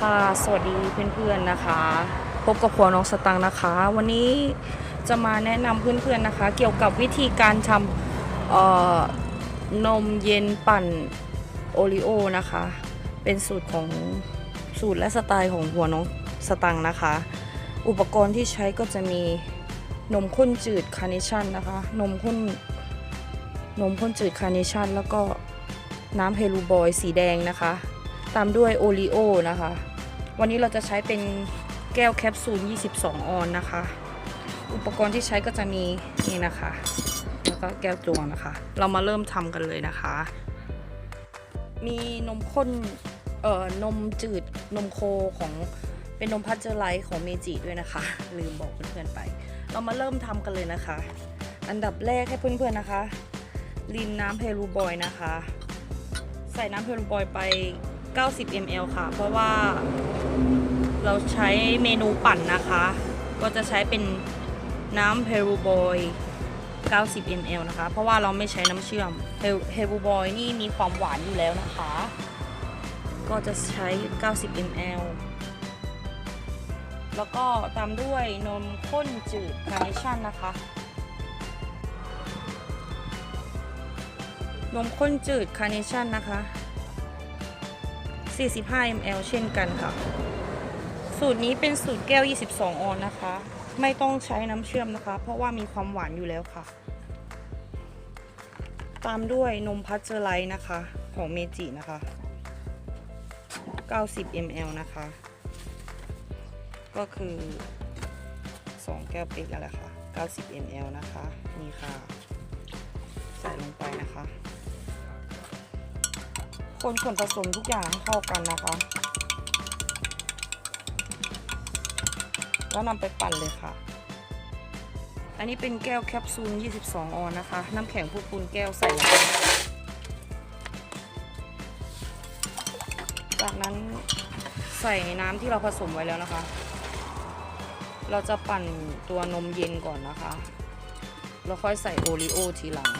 ค่ะ สวัสดีเพื่อนๆนะคะ พบกับครัวน้องสตังนะคะ วันนี้จะมาแนะนำเพื่อนๆนะคะ เกี่ยวกับวิธีการทำนมเย็นปั่นโอริโอนะคะ เป็นสูตรของสูตรและสไตล์ของหัวน้องสตังนะคะ อุปกรณ์ที่ใช้ก็จะมีนมข้นจืดคาร์เนชั่นนะคะ นมข้นนมข้นจืดคาร์เนชั่นแล้วก็น้ำเฮลูบอยสีแดงนะคะ ตามด้วยโอรีโอนะคะ วันนี้เราจะใช้เป็นแก้วแคปซูล 22 ออนนะคะ อุปกรณ์ที่ใช้ก็จะมีนี่นะคะ แล้วก็แก้วตวงนะคะ เรามาเริ่มทำกันเลยนะคะ มีนมข้นเอ่อนมจืดนมโคของเป็นนมพัชเจอร์ไลท์ของเมจิด้วยนะคะ ลืมบอกเพื่อนๆไป เรามาเริ่มทำกันเลยนะคะ อันดับแรกให้เพื่อนๆนะคะ รินน้ำเพลูบอยนะคะ ใส่น้ำเพลูบอยไป 90 ml ค่ะ เพราะว่าเราใช้เมนูปั่นนะคะ ก็จะใช้เป็นน้ำเพลูบอย90 ml นะคะ เพราะว่าเราไม่ใช้น้ำเชื่อมเฮลูบอยนี่มีความหวานอยู่แล้วนะคะ ก็จะใช้ 90 ml แล้วก็ตามด้วยนมข้นจืดคาร์เนชั่นนะคะ นมข้นจืดคาร์เนชั่นนะคะ 45 ml เช่นกันค่ะ สูตรนี้เป็นสูตรแก้ว 22 ออนนะคะ ไม่ต้องใช้น้ำเชื่อมนะคะ เพราะว่ามีความหวานอยู่แล้วค่ะ ตามด้วยนมพัชเจอร์ไลท์นะคะ ของเมจินะคะ 90 ml นะคะ ก็คือ 2 แก้วเป๊กแล้วแหละค่ะ 90 ml นะคะ นี่ค่ะ ใส่ลงไปนะคะ คนส่วนผสมทุกอย่างให้เข้ากันนะคะ แล้วนำไปปั่นเลยค่ะ อันนี้เป็นแก้วแคปซูล 22 ออนนะคะ น้ำแข็งพูปูนแก้วใส่ลงไปจากนั้นใส่น้ำที่เราผสมไว้แล้วนะคะ เราจะปั่นตัวนมเย็นก่อนนะคะ แล้วค่อยใส่โอรีโอทีหลัง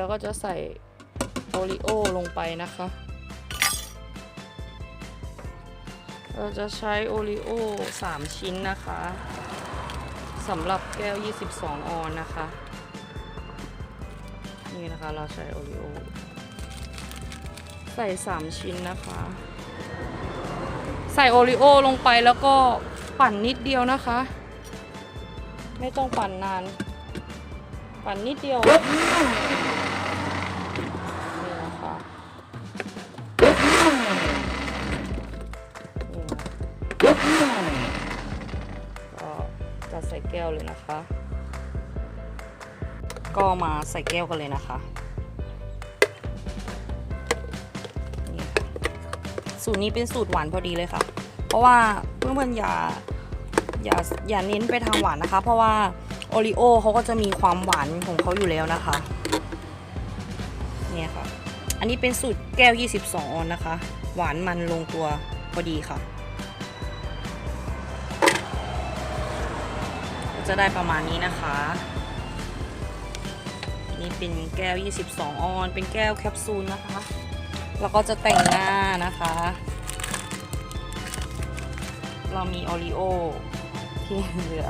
แล้วก็จะใส่โอริโอลงไปนะคะ เราจะใช้โอริโอ3 ชิ้นนะคะสำหรับแก้ว 22 ออนนะคะ นี่นะคะเราใช้โอริโอใส่ 3 ชิ้นนะคะ ใส่โอริโอลงไปแล้วก็ปั่นนิดเดียวนะคะ ไม่ต้องปั่นนาน ปั่นนิดเดียว นี่นะคะนี่นะก็จะใส่แก้วเลยนะคะ ก็มาใส่แก้วกันเลยนะคะนี่ค่ะสูตรนี้เป็นสูตรหวานพอดีเลยค่ะ เพราะว่าเพื่อนๆอย่าอย่าอย่าเน้นไปทางหวานนะคะ เพราะว่า โอริโอเขาก็จะมีความหวานของเขาอยู่แล้วนะคะ เนี่ยค่ะ อันนี้เป็นสูตรแก้ว 22 ออนนะคะ หวานมันลงตัวพอดีค่ะ จะได้ประมาณนี้นะคะ นี่เป็นแก้ว 22 ออน เป็นแก้วแคปซูลนะคะ แล้วก็จะแต่งหน้านะคะ เรามีโอรีโอที่เหลือ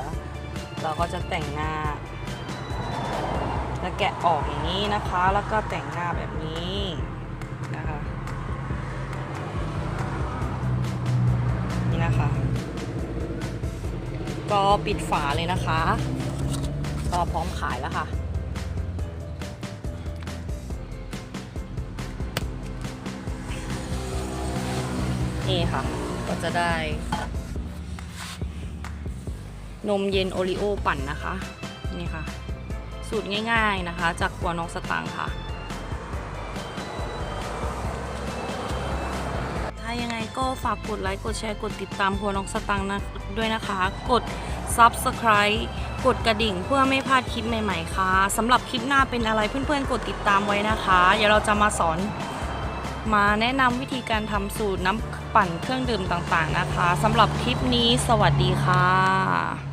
เราก็จะแต่งหน้า แล้วแกะออกอย่างนี้นะคะ แล้วก็แต่งหน้าแบบนี้นะคะนี่นะคะ ก็ปิดฝาเลยนะคะ ก็พร้อมขายแล้วค่ะนี่ค่ะ ก็จะได้ นมเย็นโอริโอปั่นนะคะ นี่ค่ะ สูตรง่ายๆนะคะ จากครัวน้องสตังค์ค่ะ ถ้ายังไงก็ฝากกดไลค์ กดแชร์ กดติดตามครัวน้องสตังค์นะด้วยนะคะ กด Subscribe กดกระดิ่งเพื่อไม่พลาดคลิปใหม่ๆค่ะสำหรับคลิปหน้าเป็นอะไรเพื่อนๆ กดติดตามไว้นะคะ เดี๋ยวเราจะมาสอนมาแนะนำวิธีการทำสูตรน้ำปั่นเครื่องดื่มต่างๆนะคะสำหรับคลิปนี้สวัสดีค่ะ